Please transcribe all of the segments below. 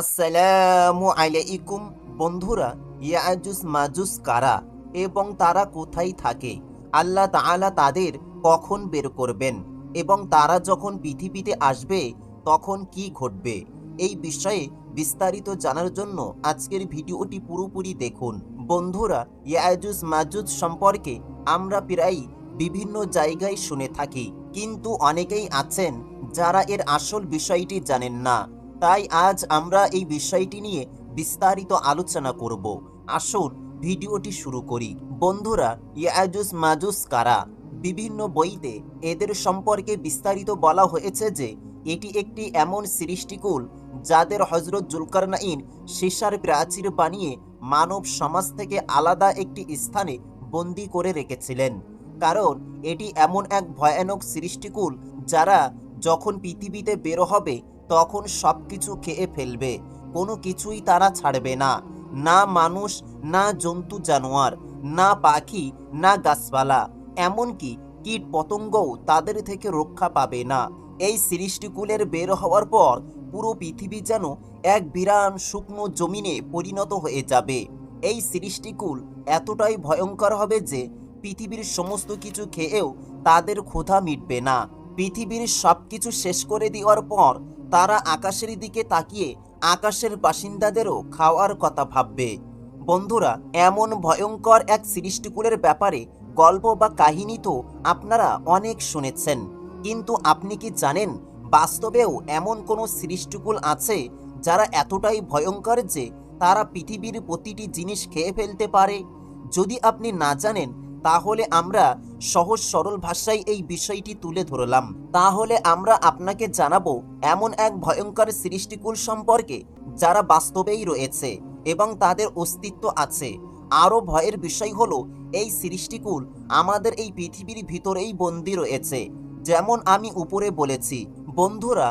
আসসালামু আলাইকুম, বন্ধুরা, ইয়াজুস মাজুস কারা এবং তারা কোথায় থাকে? আল্লাহ তাআলা তাদের কখন বের করবেন এবং তারা যখন পৃথিবীতে আসবে, তখন কি ঘটবে? এই বিষয়ে বিস্তারিত জানার জন্য আজকের ভিডিওটি পুরোপুরি দেখুন। বন্ধুরা, ইয়াজুস মাজুস সম্পর্কে আমরা প্রায় বিভিন্ন জায়গায় শুনে থাকি, কিন্তু অনেকেই আছেন যারা এর আসল বিষয়টি জানেন না। তাই আজ আমরা এই বিষয়টি নিয়ে বিস্তারিত আলোচনা করব। আসুন ভিডিওটি শুরু করি। বন্ধুরা, ইয়াজুস মাজুস কারা? বিভিন্ন বইতে এদের সম্পর্কে বিস্তারিত বলা হয়েছে যে, এটি একটি এমন সৃষ্টিকুল যাদের হজরত জুলকারনাইন সীসার প্রাচীর বানিয়ে মানব সমাজ থেকে আলাদা একটি স্থানে বন্দি করে রেখেছিলেন। কারণ এটি এমন এক ভয়ানক সৃষ্টিকুল যারা যখন পৃথিবীতে বেরো হবে তখন সব কিছু খেয়ে ফেলবে, কোনো কিছুই তারা ছাড়বে না। না মানুষ, না জন্তু জানোয়ার, না পাখি, না গাছপালা, এমনকি কীট পতঙ্গও তাদের থেকে রক্ষা পাবে না। এই সৃষ্টিকুলের বের হওয়ার পর পুরো পৃথিবী যেন এক বিরান শুকনো জমিনে পরিণত হয়ে যাবে। এই সৃষ্টিকুল এতটাই ভয়ঙ্কর হবে যে পৃথিবীর সমস্ত কিছু খেয়েও তাদের ক্ষুধা মিটবে না। পৃথিবীর সব কিছু শেষ করে দেওয়ার পর তারা আকাশের দিকে তাকিয়ে আকাশের বাসিন্দাদেরও খাওয়ার কথা ভাববে। বন্ধুরা, এমন ভয়ঙ্কর এক সৃষ্টিকুলের ব্যাপারে গল্প বা কাহিনী তো আপনারা অনেক শুনেছেন। কিন্তু আপনি কি জানেন, বাস্তবেও এমন কোনো সৃষ্টিকুল আছে যারা এতটাই ভয়ঙ্কর যে তারা পৃথিবীর প্রতিটি জিনিস খেয়ে ফেলতে পারে? যদি আপনি না জানেন তাহলে আমরা সহজ সরল ভাষায় এই বিষয়টি তুলে ধরলাম। তাহলে আমরা আপনাকে জানাব এমন এক ভয়ঙ্কর সৃষ্টিকুল সম্পর্কে যারা বাস্তবেই রয়েছে এবং তাদের অস্তিত্ব আছে। আরও ভয়ের বিষয় হলো, এই সৃষ্টিকুল আমাদের এই পৃথিবীর ভিতরেই বন্দি রয়েছে। যেমন আমি উপরে বলেছি, বন্ধুরা,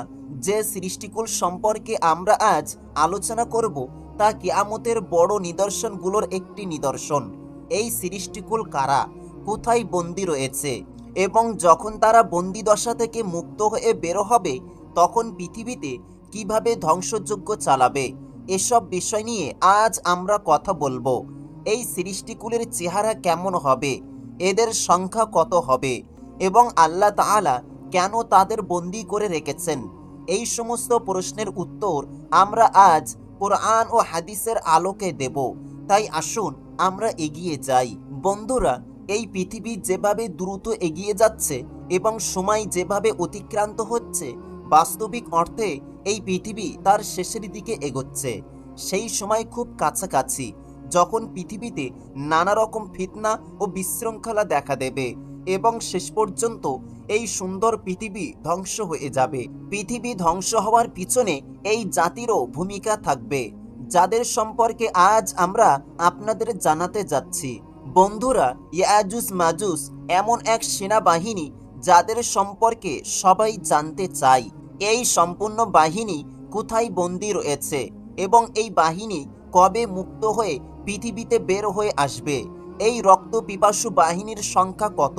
যে সৃষ্টিকুল সম্পর্কে আমরা আজ আলোচনা করব তা কিয়ামতের বড় নিদর্শনগুলোর একটি নিদর্শন। এই সৃষ্টিকুল কারা? কোথায় বন্দি রয়েছে? এবং যখন তারা বন্দি দশা থেকে মুক্ত হয়ে বেরো হবে, তখন পৃথিবীতে কীভাবে ধ্বংসযজ্ঞ চালাবে? এসব বিষয় নিয়ে আজ আমরা কথা বলব। এই সৃষ্টিকুলের চেহারা কেমন হবে? এদের সংখ্যা কত হবে? এবং আল্লাহ তাআলা কেন তাদের বন্দি করে রেখেছেন? এই সমস্ত প্রশ্নের উত্তর আমরা আজ কোরআন ও হাদিসের আলোকে দেব। তাই আসুন আমরা এগিয়ে যাই। বন্ধুরা, এই পৃথিবী যেভাবে দ্রুত এগিয়ে যাচ্ছে এবং সময় যেভাবে অতিক্রান্ত হচ্ছে, বাস্তবিক অর্থে এই পৃথিবী তার শেষের দিকে এগোচ্ছে। সেই সময় খুব কাছাকাছি, যখন পৃথিবীতে নানা রকম ফিতনা ও বিশৃঙ্খলা দেখা দেবে এবং শেষ পর্যন্ত এই সুন্দর পৃথিবী ধ্বংস হয়ে যাবে। পৃথিবী ধ্বংস হওয়ার পিছনে এই জাতিরও ভূমিকা থাকবে। যাদের সম্পর্কে আজ আমরা আপনাদের জানাতে যাচ্ছি। বন্ধুরা, ইয়াজুস মাজুস এমন এক সেনাবাহিনী যাদের সম্পর্কে সবাই জানতে চায় এই সম্পূর্ণ বাহিনী কোথায় বন্দি রয়েছে এবং এই বাহিনী কবে মুক্ত হয়ে পৃথিবীতে বের হয়ে আসবে? এই রক্ত পিপাসু বাহিনীর সংখ্যা কত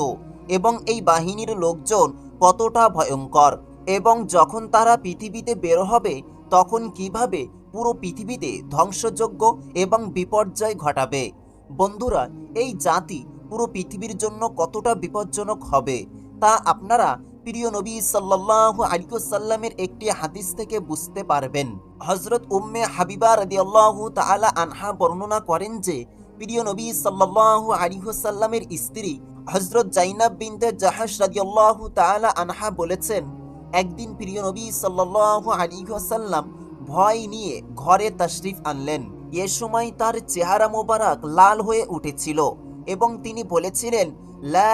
এবং এই বাহিনীর লোকজন কতটা ভয়ঙ্কর এবং যখন তারা পৃথিবীতে বের হবে, তখন কীভাবে পুরো পৃথিবীতে ধ্বংসযোগ্য এবং বিপর্যয় ঘটাবে। বন্ধুরা, এই জাতি পুরো পৃথিবীর জন্য কতটা বিপজ্জনক হবে, তা আপনারা প্রিয় নবী সাল্লাহ আলিকুসাল্লামের একটি হাদিস থেকে বুঝতে পারবেন। হজরত উম্মে হাবিবা রদিয়াল্লাহু তাআলা আনহা বর্ণনা করেন যে, প্রিয় নবী সাল্লাহ আলিহুসাল্লামের স্ত্রী হজরত জাইনাব বিনতে জাহাস রাদিয়াল্লাহু তাআলা আনহা বলেছেন, একদিন প্রিয় নবী সাল্লাহ আলিহাসাল্লাম ভয় নিয়ে ঘরে তশরিফ আনলেন। এ সময় তার চেহারা মোবারক লাল হয়ে উঠেছিল এবং তিনি বলেছিলেন, লা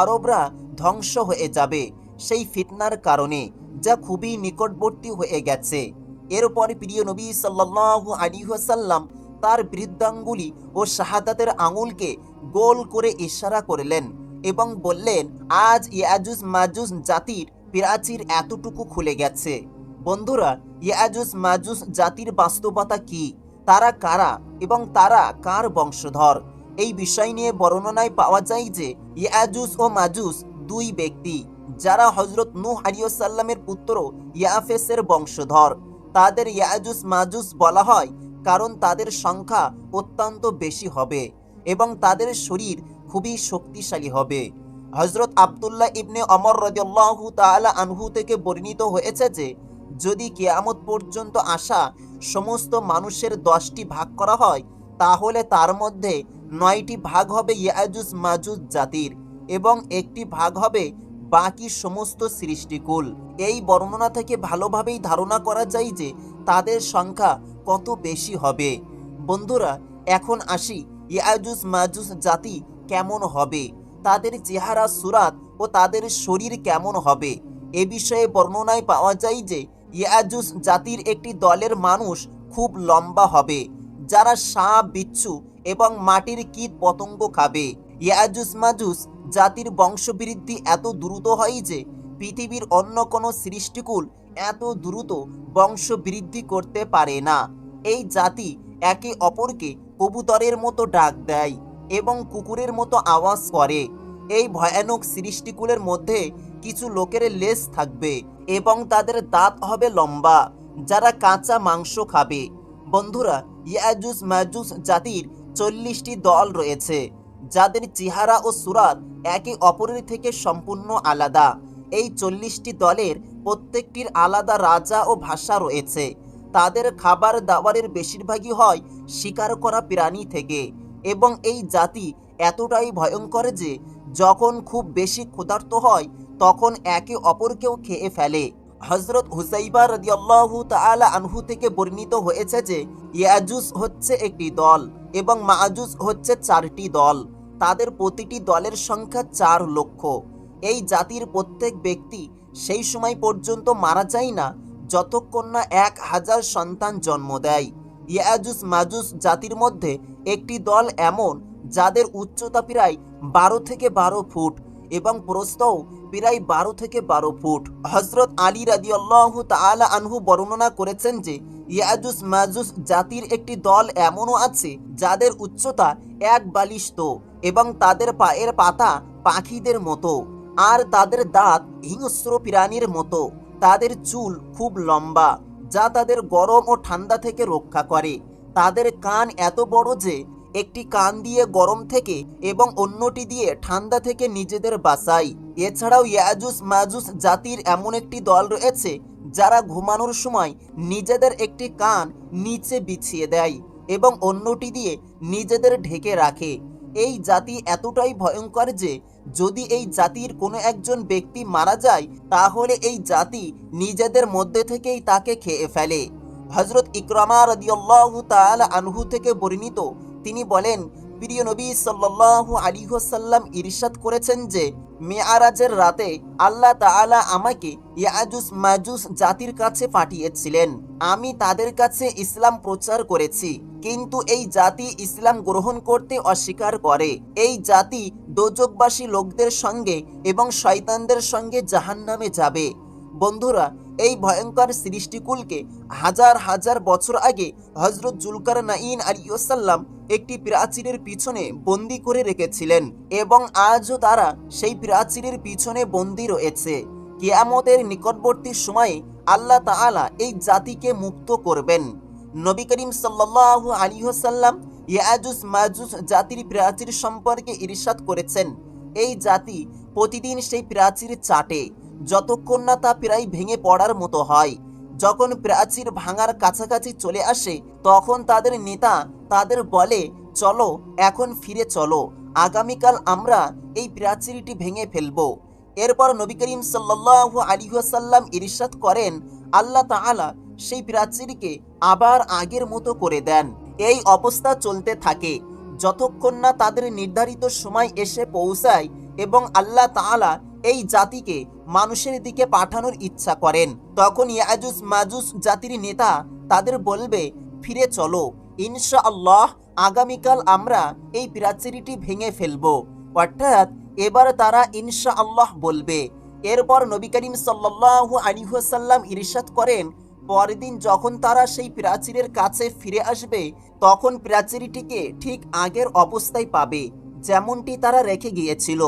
আরবরা ধ্বংস হয়ে যাবে সেই ফিতনার কারণে, যা খুবই নিকটবর্তী হয়ে গেছে। এরপর প্রিয় নবী সাল্লাহ আলিহাসাল্লাম তার বৃদ্ধাঙ্গুলি ও শাহাদাতের আঙুলকে গোল করে ইশারা করলেন এবং বললেন, আজ ইয়াজুজ মাজুজ জাতির প্রাচীর এতটুকু খুলে গেছে। বন্ধুরা ইয়াজুজ মাজুজ জাতির বাস্তবতা কি? তারা কারা এবং তারা কার বংশধর? এই বিষয় নিয়ে বর্ণনায় পাওয়া যায় যে ইয়াজুজ ও মাজুস দুই ব্যক্তি, যারা হজরত নূহ আলিয়াল্লামের পুত্র ইয়াফেসের বংশধর। তাদের ইয়াজুস মাজুস বলা হয় কারণ তাদের সংখ্যা অত্যন্ত বেশি হবে এবং তাদের শরীর খুবই শক্তিশালী হবে। হজরত আবদুল্লাহ ইবনে অমর রদিয়াল্লাহু আনহু থেকে বর্ণিত হয়েছে যে যদি কেয়ামত পর্যন্ত আসা সমস্ত মানুষের দশটি ভাগ করা হয়, তাহলে তার মধ্যে নয়টি ভাগ হবে ইয়াজুজ মাজুজ জাতির এবং একটি ভাগ হবে বাকি সমস্ত সৃষ্টিকুল। এই বর্ণনা থেকে ভালোভাবেই ধারণা করা যায় যে তাদের সংখ্যা কত বেশি হবে। বন্ধুরা, এখন আসি ইয়াজুজ মাজুজ জাতি কেমন হবে, তাদের চেহারা, সুরাত ও তাদের শরীর কেমন হবে। এ বিষয়ে বর্ণনায় পাওয়া যায় যে ইয়াজুজ জাতির একটি দলের মানুষ খুব লম্বা হবে, যারা সাপ, বিচ্ছু এবং মাটির কীট পতঙ্গ খাবে। ইয়াজুস মাজুস জাতির বংশবৃদ্ধি এত দ্রুত হয় যে পৃথিবীর অন্য কোনো সৃষ্টিকুল এত দ্রুত বংশবৃদ্ধি করতে পারে না। এই জাতি একে অপরকে কবুতরের মতো ডাক দেয় এবং কুকুরের মতো আওয়াজ করে। এই ভয়ানক সৃষ্টিকুলের মধ্যে কিছু লোকের লেজ থাকবে এবং তাদের দাঁত হবে লম্বা, যারা কাঁচা মাংস খাবে। বন্ধুরা, ইয়াজুস মাজুস জাতির চল্লিশটি দল রয়েছে, যাদের চেহারা ও সুরাত একে অপরের থেকে সম্পূর্ণ আলাদা। এই চল্লিশটি দলের প্রত্যেকটির আলাদা রাজা ও ভাষা রয়েছে। তাদের খাবার দাবারের বেশিরভাগই হয় শিকার করা প্রাণী থেকে এবং এই জাতি এতটাই ভয়ঙ্কর যে, যখন খুব বেশি ক্ষুধার্ত হয় তখন একে অপরকেও খেয়ে ফেলে। হজরত হুসাইবা রদিয়াল্লাহু তাআলা আনহু থেকে বর্ণিত হয়েছে যে ইয়াজুস হচ্ছে একটি দল এবং মাজুস হচ্ছে চারটি দল। তাদের প্রতিটি দলের সংখ্যা চার লক্ষ। এই জাতির প্রত্যেক ব্যক্তি সেই সময় পর্যন্ত মারা যায় না যতক্ষণ না এক হাজার সন্তান জন্ম দেয়। ইয়াজুস মাজুস জাতির মধ্যে একটি দল এমন যাদের উচ্চতা প্রায় বারো থেকে বারো ফুট এবং প্রস্থও প্রায় বারো থেকে বারো ফুট। হজরত আলী রাদিয়াল্লাহু তাআলা আনহু বর্ণনা করেছেন যে, ইয়াজুস মাজুস জাতির একটি দল এমনও আছে যাদের উচ্চতা এক বালিশ তো এবং তাদের পায়ের পাতা পাখিদের মতো। আর তাদের দাঁত হিংস্র প্রাণীর মতো। তাদের চুল খুব লম্বা, যা তাদের গরম ও ঠান্ডা থেকে রক্ষা করে। তাদের কান এত বড় যে একটি কান দিয়ে গরম থেকে এবং অন্যটি দিয়ে ঠান্ডা থেকে নিজেদের বাঁচায় এছাড়াও ইয়াজুস মাজুস জাতির এমন একটি দল রয়েছে যারা ঘুমানোর সময় নিজেদের একটি কান নিচে বিছিয়ে দেয় এবং অন্যটি দিয়ে নিজেদের ঢেকে রাখে। এই জাতি এতটাই ভয়ঙ্কর যে, যদি এই জাতির কোনো একজন ব্যক্তি মারা যায়, তাহলে এই জাতি নিজেদের মধ্যে থেকেই তাকে খেয়ে ফেলে। হজরত ইকরামা রদিয়াল্লাহু তাআলা আনহু থেকে বর্ণিত তিনি বলেন, প্রিয় নবী সাল্লাল্লাহু আলী সাল্লাম ইরশাদ করেছেন যে, মেয়ারাজের রাতে আল্লাহ তাআলা আমাকে ইয়াজুস মাজুস জাতির কাছে পাঠিয়েছিলেন। আমি তাদের কাছে ইসলাম প্রচার করেছি, কিন্তু এই জাতি ইসলাম গ্রহণ করতে অস্বীকার করে। এই জাতি দোজকবাসী লোকদের সঙ্গে এবং শয়তানদের সঙ্গে জাহান্নামে যাবে। বন্ধুরা, এই ভয়ঙ্কর সৃষ্টিকুলকে হাজার হাজার বছর আগে হজরত জুলকার নাইন আলিয়াল্লাম একটি প্রাচীরের পিছনে বন্দি করে রেখেছিলেন এবং আজও তারা সেই প্রাচীরের পিছনে বন্দি রয়েছে। কেয়ামতের নিকটবর্তী সময়ে আল্লাহ তাআলা এই জাতিকে মুক্ত করবেন। নবী করিম সাল্লাল্লাহু আলাইহি ওয়াসাল্লাম ইয়াজুস মাজুস জাতির প্রাচীর সম্পর্কে ইরশাদ করেছেন। এই জাতি প্রতিদিন সেই প্রাচীর চাটে। যতক্ষণ না তা প্রায় ভেঙে পড়ার মতো হয়। যখন প্রাচীর ভাঙার কাছাকাছি চলে আসে, তখন তাদের নেতা তাদের বলে, চলো, এখন ফিরে চলো। আগামীকাল আমরা এই প্রাচীরটি ভেঙে ফেলব। এরপর নবী করিম সাল্লাল্লাহু আলাইহি ওয়াসাল্লাম ইরশাদ করেন, আল্লাহ তাআলা সেই প্রাচীরকে আবার আগের মতো করে দেন। এই অবস্থা চলতে থাকে। যতক্ষণ না তাদের নির্ধারিত সময় এসে পৌঁছায় এবং আল্লাহ তাআলা এই জাতিকে মানুষের দিকে পাঠানোর ইচ্ছা করেন। তখন ইয়াজুস মাজুস জাতির নেতা তাদের বলবে, ফিরে চলো ইনশা আল্লাহ আগামীকাল আমরা এই প্রাচীরটি ভেঙে ফেলব। অর্থাৎ এবার তারা ইনশা আল্লাহ বলবে। এরপর নবী করিম সাল্লাল্লাহু আলাইহি ওয়াসাল্লাম ইরশাদ করেন, পরদিন যখন তারা সেই প্রাচীরের কাছে ফিরে আসবে, তখন প্রাচীরটিকে ঠিক আগের অবস্থায় পাবে, যেমনটি তারা রেখে গিয়েছিল।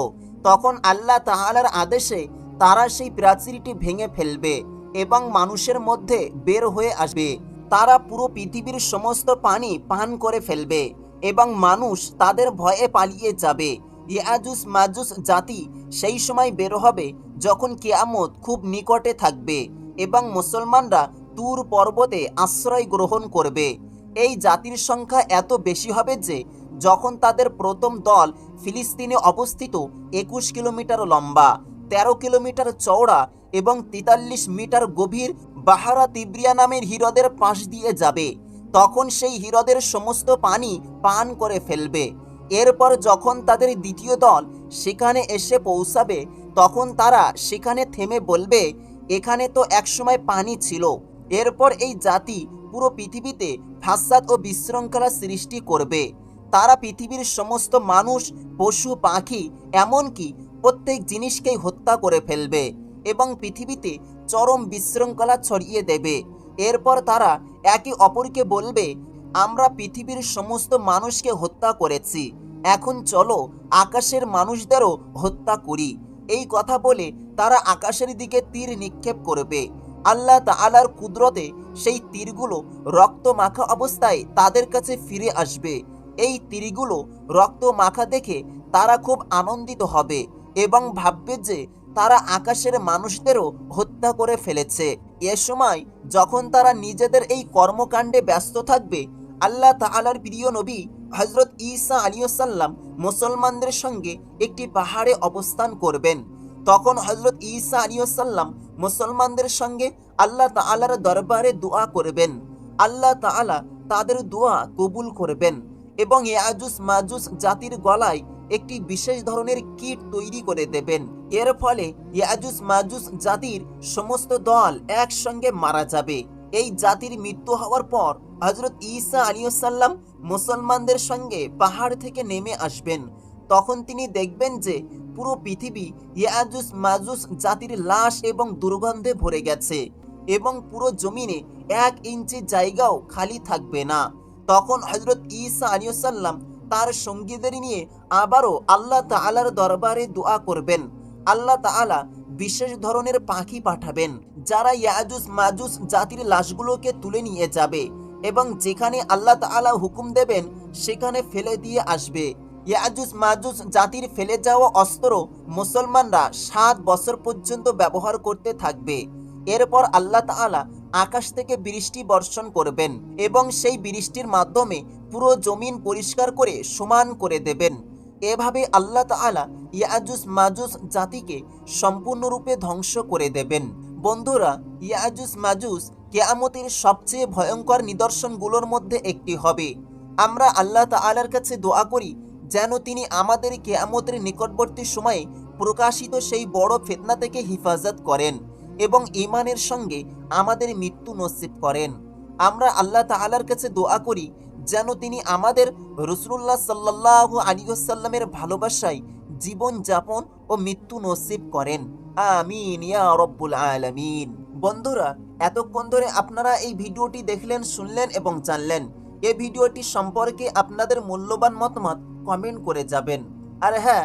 তখন আল্লাহ তাহালার আদেশে তারা সেই প্রাচীরটি ভেঙে ফেলবে এবং মানুষের মধ্যে বের হয়ে আসবে। তারা পুরো পৃথিবীর সমস্ত পানি পান করে ফেলবে এবং মানুষ তাদের ভয়ে পালিয়ে যাবে। ইয়াজুস মাজুস জাতি সেই সময় বের হবে যখন কিয়ামত খুব নিকটে থাকবে এবং মুসলমানরা তুর পর্বতে আশ্রয় গ্রহণ করবে। এই জাতির সংখ্যা এত বেশি হবে যে যখন তাদের প্রথম দল ফিলিস্তিনে অবস্থিত একুশ কিলোমিটার লম্বা, তেরো কিলোমিটার চওড়া এবং তেতাল্লিশ মিটার গভীর বাহারা তিব্রিয়া নামের হিরদের পাশ দিয়ে যাবে। তখন সেই হিরদের সমস্ত পানি পান করে ফেলবে। এরপর যখন তাদের দ্বিতীয় দল সেখানে এসে পৌঁছাবে, তখন তারা সেখানে থেমে বলবে, এখানে তো একসময় পানি ছিল। এরপর এই জাতি পুরো পৃথিবীতে ফাসাদ ও বিশৃঙ্খলা সৃষ্টি করবে। তারা পৃথিবীর সমস্ত মানুষ, পশু, পাখি, এমনকি প্রত্যেক জিনিসকেই হত্যা করে ফেলবে এবং পৃথিবীতে চরম বিশৃঙ্খলা ছড়িয়ে দেবে। এরপর তারা একে অপরকে বলবে, আমরা পৃথিবীর সমস্ত মানুষকে হত্যা করেছি। এখন চলো আকাশের মানুষদেরও হত্যা করি। এই কথা বলে তারা আকাশের দিকে তীর নিক্ষেপ করবে। আল্লাহ তাআলার কুদরতে সেই তীরগুলো রক্ত মাখা অবস্থায় তাদের কাছে ফিরে আসবে। এই তীরগুলো রক্ত মাখা দেখে তারা খুব আনন্দিত হবে এবং ভাববে যে তারা আকাশের মানুষদেরও হত্যা করে ফেলেছে। এ সময় যখন তারা নিজেদের এই কর্মকাণ্ডে ব্যস্ত থাকবে, আল্লাহ তাআলার প্রিয় নবী হজরত ঈসা আলিয়াল্লাম মুসলমানদের সঙ্গে একটি পাহাড়ে অবস্থান করবেন। তখন হজরত ঈসা আলিয়াল্লাম মুসলমানদের সঙ্গে আল্লাহ তাআলার দরবারে দোয়া করবেন। আল্লাহ তাআলা তাদের দোয়া কবুল করবেন। এবং ইয়াজুস মাজুস জাতির গলায় একটি বিশেষ ধরনের কিট তৈরি করে দেবেন। এর ফলে ইয়াজুস মাজুস জাতির সমস্ত দল একসঙ্গে মারা যাবে। এই জাতির মৃত্যু হওয়ার পর হজরত ঈসা আলিয়াল্লাম মুসলমানদের সঙ্গে পাহাড় থেকে নেমে আসবেন। তখন তিনি দেখবেন যে পুরো পৃথিবী ইয়াজুস মাজুস জাতির লাশ এবং দুর্গন্ধে ভরে গেছে এবং পুরো জমিনে এক ইঞ্চি জায়গাও খালি থাকবে না। তখন হজরত ঈসা আলিয়াল্লাম তার সঙ্গীদের নিয়ে আবারও আল্লাহ তাআলার দরবারে দোয়া করবেন। আল্লাহ তাআলা বিশেষ ধরনের পাখি পাঠাবেন, যারা ইয়াজুস মাজুস জাতির লাশগুলোকে তুলে নিয়ে যাবে এবং যেখানে আল্লাহ তাআলা হুকুম দেবেন সেখানে ফেলে দিয়ে আসবে। ইয়াজুস মাজুস জাতির ফেলে যাওয়া অস্ত্র মুসলমানরা সাত বছর পর্যন্ত ব্যবহার করতে থাকবে। এরপর আল্লাহ তাআলা আকাশ থেকে বৃষ্টি বর্ষণ করবেন এবং সেই বৃষ্টির মাধ্যমে পুরো জমিন পরিষ্কার করে সমান করে দেবেন। এভাবে আল্লাহ তাআলা ইয়াজুস মাজুস জাতিকে সম্পূর্ণরূপে ধ্বংস করে দেবেন। বন্ধুরা ইয়াজুস মাজুস কেয়ামতের সবচেয়ে ভয়ঙ্কর নিদর্শনগুলোর মধ্যে একটি হবে। আমরা আল্লাহ তাআলার কাছে দোয়া করি, যেন তিনি আমাদের কেয়ামতের নিকটবর্তী সময়ে প্রকাশিত সেই বড় ফেতনা থেকে হেফাজত করেন। এবং ইমানের সঙ্গে আমাদের মৃত্যু নসিব করেন। আমরা আল্লাহ তাআলার কাছে দোয়া করি, যেন তিনি আমাদের রসুল্লাহ সাল্লাহ আলিয়াল্লামের ভালোবাসায় জীবন যাপন ও মৃত্যু নসিব করেন। আমিন, ইয়া রব্বুল আলামিন। বন্ধুরা, এতক্ষণ ধরে আপনারা এই ভিডিওটি দেখলেন, শুনলেন এবং জানলেন। এই ভিডিওটি সম্পর্কে আপনাদের মূল্যবান মতামত কমেন্ট করে যাবেন। আর হ্যাঁ